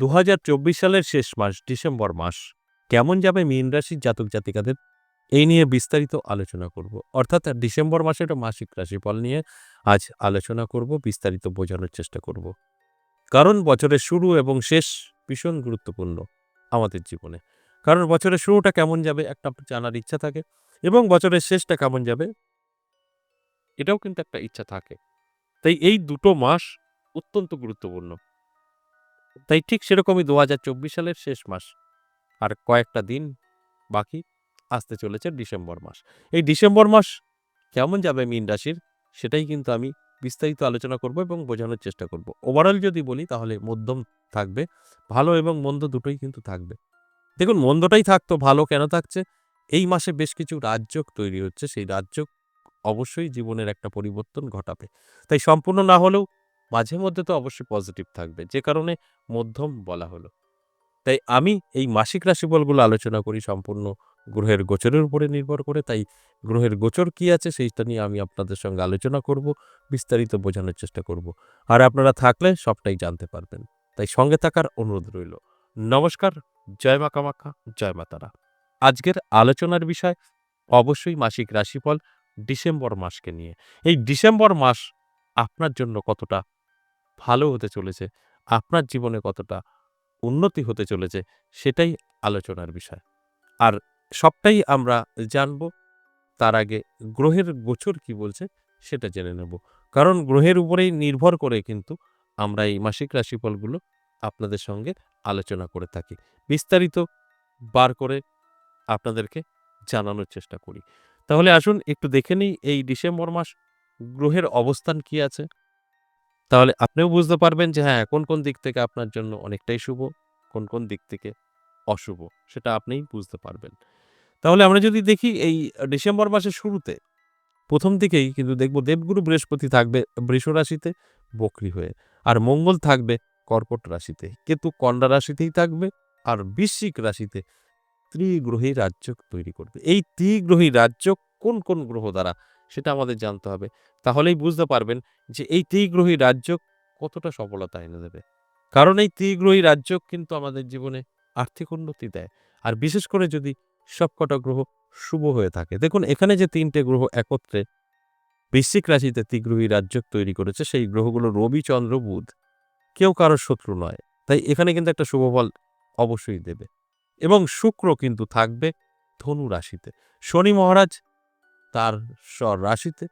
দু হাজার চব্বিশ সালের শেষ মাস, ডিসেম্বর মাস। কেমন যাবে মীন রাশির জাতক জাতিকাদের? এই নিয়ে বিস্তারিত আলোচনা করব। অর্থাৎ ডিসেম্বর মাসের মাসিক রাশিফল নিয়ে আজ আলোচনা করব, বিস্তারিত বোঝানোর চেষ্টা করব। কারণ বছরের শুরু এবং শেষ ভীষণ গুরুত্বপূর্ণ আমাদের জীবনে। কারণ বছরের শুরুটা কেমন যাবে একটা জানার ইচ্ছা থাকে এবং বছরের শেষটা কেমন যাবে এটাও কিন্তু একটা ইচ্ছা থাকে। তাই এই দুটো মাস অত্যন্ত গুরুত্বপূর্ণ। তাই ঠিক সেরকমই দু হাজার চব্বিশ সালের শেষ মাস। আর কয়েকটা দিন বাকি আসতে চলেছে ডিসেম্বর মাস। এই ডিসেম্বর মাস কেমন যাবে মীন রাশির, সেটাই কিন্তু আমি বিস্তারিত আলোচনা করব এবং বোঝানোর চেষ্টা করব। ওভারঅল যদি বলি, তাহলে মধ্যম থাকবে। ভালো এবং মন্দ দুটোই কিন্তু থাকবে। দেখুন, মন্দটাই থাকতো ভালো কেন থাকছে? এই মাসে বেশ কিছু রাজযোগ তৈরি হচ্ছে। সেই রাজযোগ অবশ্যই জীবনের একটা পরিবর্তন ঘটাবে। তাই সম্পূর্ণ না হলেও মাঝে মধ্যে তো অবশ্যই পজিটিভ থাকবে। যে কারণে মধ্যম বলা হলো। তাই আমি এই মাসিক রাশিফলগুলো আলোচনা করি সম্পূর্ণ গ্রহের গোচরের উপরে নির্ভর করে। তাই গ্রহের গোচর কি আছে সেইটা নিয়ে আমি আপনাদের সঙ্গে আলোচনা করব, বিস্তারিত বোঝানোর চেষ্টা করব। আর আপনারা থাকলে সবটাই জানতে পারবেন। তাই সঙ্গে থাকার অনুরোধ রইল। নমস্কার, জয় মা কামাখ্যা জয় মা তারা। আজকের আলোচনার বিষয় অবশ্যই মাসিক রাশিফল ডিসেম্বর মাসকে নিয়ে। এই ডিসেম্বর মাস আপনার জন্য কতটা ভালো হতে চলেছে, আপনার জীবনে কতটা উন্নতি হতে চলেছে সেটাই আলোচনার বিষয়। আর সবটাই আমরা জানব, তার আগে গ্রহের গোচর কি বলছে সেটা জেনে নেব। কারণ গ্রহের উপরেই নির্ভর করে কিন্তু আমরা এই মাসিক রাশিফলগুলো আপনাদের সঙ্গে আলোচনা করে থাকি। বিস্তারিত বার করে আপনাদেরকে জানানোর চেষ্টা করি। তাহলে আসুন একটু দেখে নিই এই ডিসেম্বর মাস গ্রহের অবস্থান কি আছে? তাহলে আপনিও বুঝতে পারবেন যে হ্যাঁ কোন কোন দিক থেকে আপনার জন্য অনেকটাই শুভ, কোন কোন দিক থেকে অশুভ, সেটা আপনিই বুঝতে পারবেন। তাহলে আমরা যদি দেখি এই ডিসেম্বর মাসের শুরুতে প্রথম দিকেই কিন্তু দেখব দেবগুরু বৃহস্পতি থাকবে বৃষ রাশিতে বকরি হয়ে, আর মঙ্গল থাকবে কর্কট রাশিতে। কেতু কন্যা রাশিতেই থাকবে আর বৃশ্চিক রাশিতে ত্রিগ্রহী রাজ্য তৈরি করবে। এই ত্রিগ্রহী রাজ্য কোন কোন গ্রহ দ্বারা সেটা আমাদের জানতে হবে। তাহলেই বুঝতে পারবেন যে এই ত্রিগ্রহী রাজ্য কতটা সফলতা এনে দেবে। কারণ এই ত্রিগ্রহী রাজ্য কিন্তু আমাদের জীবনে আর্থিক উন্নতি দেয়। আর বিশেষ করে যদি সবকটা গ্রহ শুভ হয়ে থাকে। দেখুন, এখানে যে তিনটে গ্রহ একত্রে বৃশ্চিক রাশিতে ত্রিগ্রহী রাজ্য তৈরি করেছে, সেই গ্রহগুলো রবি, চন্দ্র, বুধ। কেউ কারোর শত্রু নয়। তাই এখানে কিন্তু একটা শুভ ফল অবশ্যই দেবে। এবং শুক্র কিন্তু থাকবে ধনু রাশিতে। শনি মহারাজ তার স্বর রাশিতে,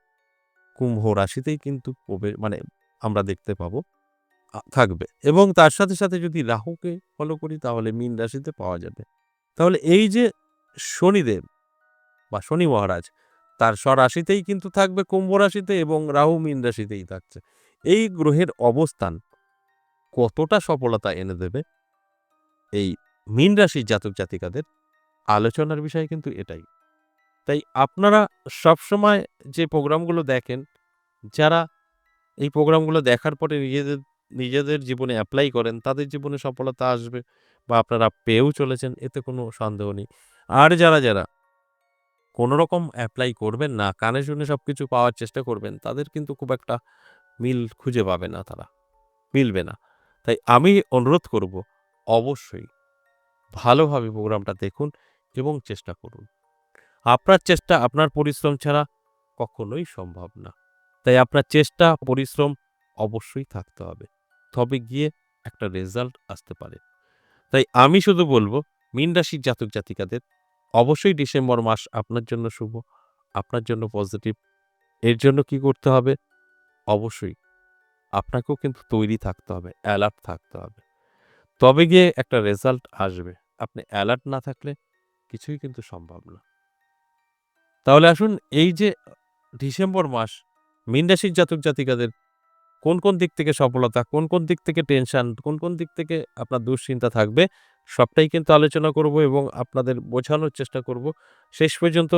কুম্ভ রাশিতেই কিন্তু মানে আমরা দেখতে পাবো থাকবে। এবং তার সাথে সাথে যদি রাহুকে ফলো করি, তাহলে মীন রাশিতে পাওয়া যাবে। তাহলে এই যে শনিদেব বা শনি মহারাজ, তার স্বরাশিতেই কিন্তু থাকবে কুম্ভ রাশিতে এবং রাহু মীন রাশিতেই থাকছে। এই গ্রহের অবস্থান কতটা সফলতা এনে দেবে? এই মীন রাশির জাতক জাতিকাদের আলোচনার বিষয় কিন্তু এটাই। তাই আপনারা সবসময় যে প্রোগ্রামগুলো দেখেন, যারা এই প্রোগ্রামগুলো দেখার পরে নিজেদের নিজেদের জীবনে অ্যাপ্লাই করেন, তাদের জীবনে সফলতা আসবে বা আপনারা পেয়েও চলেছেন, এতে কোনো সন্দেহ নেই। আর যারা যারা কোনো রকম অ্যাপ্লাই করবেন না, কানে শুনে সব কিছু পাওয়ার চেষ্টা করবেন, তাদের কিন্তু খুব একটা মিল খুঁজে পাবে না তারা, মিলবে না। তাই আমি অনুরোধ করব, অবশ্যই ভালোভাবে প্রোগ্রামটা দেখুন এবং চেষ্টা করুন। আপনার চেষ্টা আপনার পরিশ্রম ছাড়া কখনোই সম্ভব না। তাই আপনার চেষ্টা, পরিশ্রম অবশ্যই থাকতে হবে। তবে গিয়ে একটা রেজাল্ট আসতে পারে। তাই আমি শুধু বলব, মীন রাশির জাতক জাতিকাদের অবশ্যই ডিসেম্বর মাস আপনার জন্য শুভ, আপনার জন্য পজিটিভ এর জন্য কি করতে হবে? অবশ্যই আপনাকেও কিন্তু তৈরি থাকতে হবে অ্যালার্ট থাকতে হবে। তবে গিয়ে একটা রেজাল্ট আসবে। আপনি অ্যালার্ট না থাকলে কিছুই কিন্তু সম্ভব না। তাহলে আসুন এই যে ডিসেম্বর মাস, মীন রাশির জাতক জাতিকাদের কোন কোন দিক থেকে সফলতা, কোন কোন দিক থেকে টেনশন কোন কোন দিক থেকে আপনার দুশ্চিন্তা থাকবে, সবটাই কিন্তু আলোচনা করব এবং আপনাদের বোঝানোর চেষ্টা করব। শেষ পর্যন্ত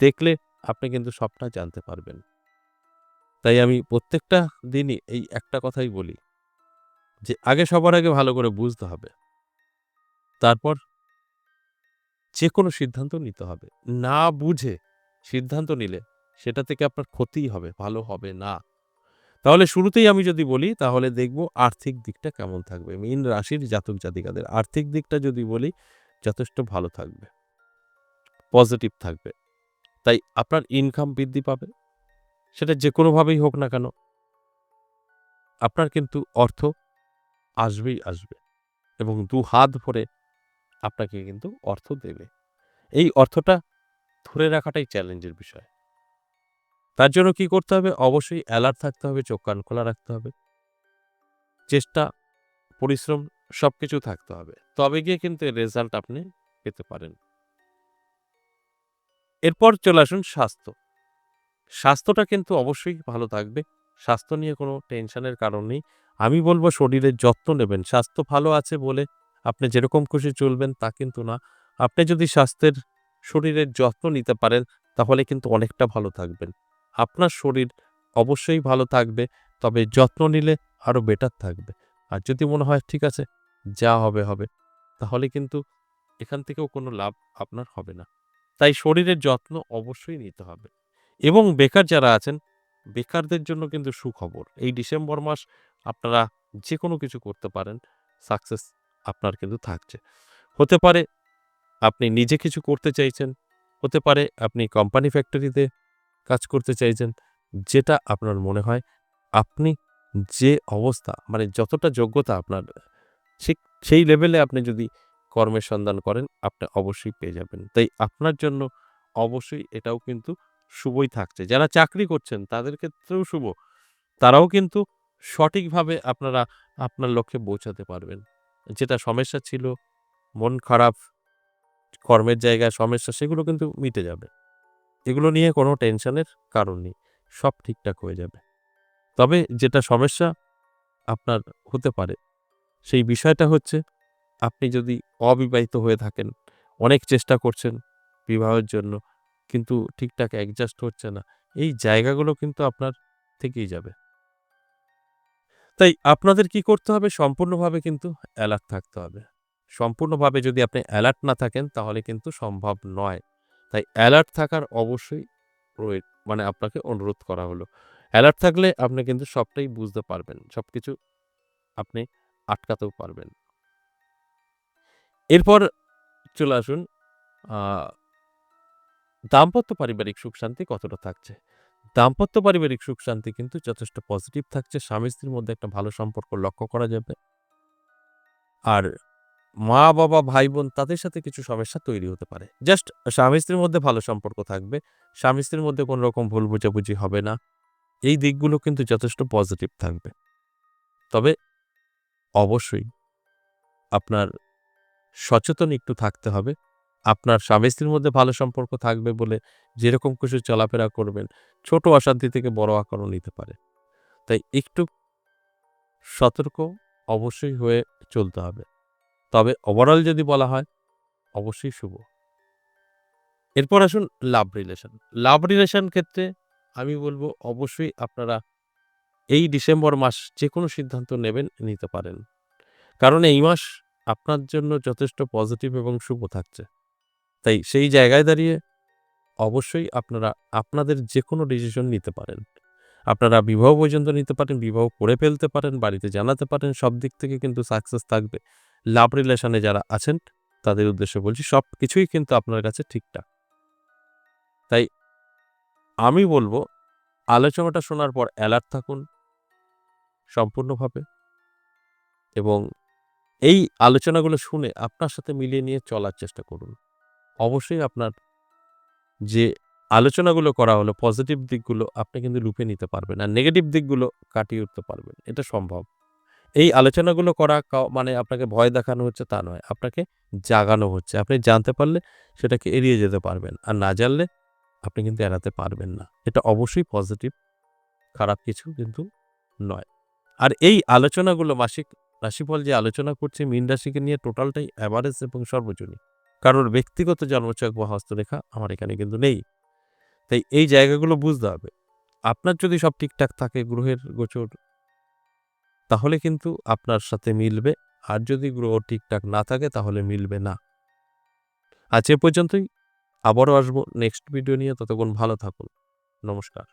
দেখলে আপনি কিন্তু সবটা জানতে পারবেন। তাই আমি প্রত্যেকটা দিনই এই একটা কথাই বলি যে, আগে সবার আগে ভালো করে বুঝতে হবে। তারপর যে কোনো সিদ্ধান্ত নিতে হবে। না বুঝে সিদ্ধান্ত নিলে সেটা থেকে আপনার ক্ষতিই হবে, ভালো হবে না। তাহলে শুরুতেই আমি যদি বলি, তাহলে দেখব আর্থিক দিকটা কেমন থাকবে। মীন রাশির জাতক জাতিকাদের আর্থিক দিকটা যদি বলি, যথেষ্ট ভালো থাকবে। পজিটিভ থাকবে। তাই আপনার ইনকাম বৃদ্ধি পাবে। সেটা যে কোনোভাবেই হোক না কেন, আপনার কিন্তু অর্থ আসবেই আসবে এবং দু হাত ভরে আপনাকে কিন্তু অর্থ দেবে। এই অর্থটা ধরে রাখাটাই চ্যালেঞ্জের বিষয়। তার জন্য কি করতে হবে? অবশ্যই অ্যালার্ট থাকতে হবে, চোখ কান খোলা রাখতে হবে। চেষ্টা, পরিশ্রম সব কিছু থাকতে হবে। তবে গিয়ে কিন্তু রেজাল্ট আপনি পেতে পারেন। এরপর চলে আসুন স্বাস্থ্য। স্বাস্থ্যটা কিন্তু অবশ্যই ভালো থাকবে। স্বাস্থ্য নিয়ে কোনো টেনশনের কারণ নেই। আমি বলব শরীরের যত্ন নেবেন। স্বাস্থ্য ভালো আছে বলে আপনি যেরকম খুশি চলবেন তা কিন্তু না। আপনি যদি স্বাস্থ্যের শরীরের যত্ন নিতে পারেন, তাহলে কিন্তু অনেকটা ভালো থাকবেন। আপনার শরীর অবশ্যই ভালো থাকবে, তবে যত্ন নিলে আরও বেটার থাকবে। আর যদি মনে হয়, ঠিক আছে, যা হবে হবে, তাহলে কিন্তু এখান থেকেও কোনো লাভ আপনার হবে না। তাই শরীরের যত্ন অবশ্যই নিতে হবে। এবং বেকার যারা আছেন, বেকারদের জন্য কিন্তু সুখবর। এই ডিসেম্বর মাস আপনারা যে কোনো কিছু করতে পারেন, সাকসেস আপনার কিন্তু থাকছে। হতে পারে আপনি নিজে কিছু করতে চাইছেন, হতে পারে আপনি কোম্পানি ফ্যাক্টরিতে কাজ করতে চাইছেন, যেটা আপনার মনে হয় আপনি যে অবস্থা মানে যতটা যোগ্যতা আপনার, ঠিক সেই লেভেলে আপনি যদি কর্মের সন্ধান করেন, আপনি অবশ্যই পেয়ে যাবেন। তাই আপনার জন্য অবশ্যই এটাও কিন্তু শুভই থাকছে। যারা চাকরি করছেন, তাদের ক্ষেত্রেও শুভ। তারাও কিন্তু সঠিকভাবে আপনারা, আপনার লক্ষ্যে পৌঁছাতে পারবেন। যেটা সমস্যা ছিল, মন খারাপ কর্মের জায়গায় সমস্যা, সেগুলো কিন্তু মিটে যাবে। এগুলো নিয়ে কোনো টেনশনের কারণ নেই, সব ঠিকঠাক হয়ে যাবে। তবে যেটা সমস্যা আপনার হতে পারে, সেই বিষয়টা হচ্ছে, আপনি যদি অবিবাহিত হয়ে থাকেন, অনেক চেষ্টা করছেন বিবাহের জন্য, কিন্তু ঠিকঠাক অ্যাডজাস্ট হচ্ছে না, এই জায়গাগুলো কিন্তু আপনার থেকেই যাবে। তাই আপনাদের কি করতে হবে? সম্পূর্ণভাবে কিন্তু অ্যালার্ট থাকতে হবে। সম্পূর্ণভাবে যদি আপনি অ্যালার্ট না থাকেন, তাহলে কিন্তু সম্ভব নয়। তাই অ্যালার্ট থাকার অবশ্যই মানে আপনাকে অনুরোধ করা হলো। অ্যালার্ট থাকলে আপনি কিন্তু সবটাই বুঝতে পারবেন সব কিছু আপনি আটকাতেও পারবেন। এরপর চলে আসুন দাম্পত্য পারিবারিক সুখ শান্তি কতটা থাকছে? দাম্পত্য পারিবারিক সুখ শান্তি কিন্তু যথেষ্ট পজিটিভ থাকছে। স্বামী স্ত্রীর মধ্যে একটা ভালো সম্পর্ক লক্ষ্য করা যাবে। আর মা বাবা ভাই বোন তাদের সাথে কিছু সমস্যা তৈরি হতে পারে। জাস্ট স্বামী স্ত্রীর মধ্যে ভালো সম্পর্ক থাকবে। স্বামী স্ত্রীর মধ্যে কোনো রকম ভুল বোঝাবুঝি হবে না। এই দিকগুলো কিন্তু যথেষ্ট পজিটিভ থাকবে। তবে অবশ্যই আপনার সচেতন একটু থাকতে হবে। আপনার স্বামী স্ত্রীর মধ্যে ভালো সম্পর্ক থাকবে বলে যেরকম কিছু চলাফেরা করবেন, ছোট অশান্তি থেকে বড় আকারও নিতে পারে। তাই একটু সতর্ক অবশ্যই হয়ে চলতে হবে। তবে ওভারঅল যদি বলা হয়, অবশ্যই শুভ। এরপর আসুন লাভ রিলেশন লাভ রিলেশন ক্ষেত্রে আমি বলব, অবশ্যই আপনারা এই ডিসেম্বর মাস যে কোনো সিদ্ধান্ত নেবেন, নিতে পারেন। কারণ এই মাস আপনার জন্য যথেষ্ট পজিটিভ এবং শুভ থাকছে। তাই সেই জায়গায় দাঁড়িয়ে অবশ্যই আপনারা, আপনাদের যে কোনো ডিসিশন নিতে পারেন। আপনারা বিবাহ পর্যন্ত নিতে পারেন, বিবাহ করে ফেলতে পারেন, বাড়িতে জানাতে পারেন, সব দিক থেকে কিন্তু সাকসেস থাকবে। লাভ রিলেশনে যারা আছেন, তাদের উদ্দেশ্যে বলছি সব কিছুই কিন্তু আপনার কাছে ঠিকঠাক। তাই আমি বলব, আলোচনাটা শোনার পর অ্যালার্ট থাকুন সম্পূর্ণভাবে এবং এই আলোচনাগুলো শুনে আপনার সাথে মিলিয়ে নিয়ে চলার চেষ্টা করুন। অবশ্যই আপনার যে আলোচনাগুলো করা হলো পজিটিভ দিকগুলো আপনি কিন্তু লুপে নিতে পারবেন আর নেগেটিভ দিকগুলো কাটিয়ে উঠতে পারবেন। এটা সম্ভব। এই আলোচনাগুলো করা মানে আপনাকে ভয় দেখানো হচ্ছে তা নয়। আপনাকে জাগানো হচ্ছে। আপনি জানতে পারলে সেটাকে এড়িয়ে যেতে পারবেন। আর না জানলে আপনি কিন্তু এড়াতে পারবেন না। এটা অবশ্যই পজিটিভ, খারাপ কিছু কিন্তু নয়। আর এই আলোচনাগুলো মাসিক রাশিফল যে আলোচনা করছে, মীন রাশিকে নিয়ে টোটালটাই অ্যাভারেজ এবং সর্বজনীন। কারোর ব্যক্তিগত জন্মচক বা হস্তরেখা আমার এখানে কিন্তু নেই। তাই এই জায়গাগুলো বুঝতে হবে। আপনার যদি সব ঠিকঠাক থাকে, গ্রহের গোচর তাহলে কিন্তু আপনার সাথে মিলবে। আর যদি গ্রহ ঠিকঠাক না থাকে, তাহলে মিলবে না। আজ এ পর্যন্তই। আবারও আসব নেক্সট ভিডিও নিয়ে। ততক্ষণ ভালো থাকুন। নমস্কার।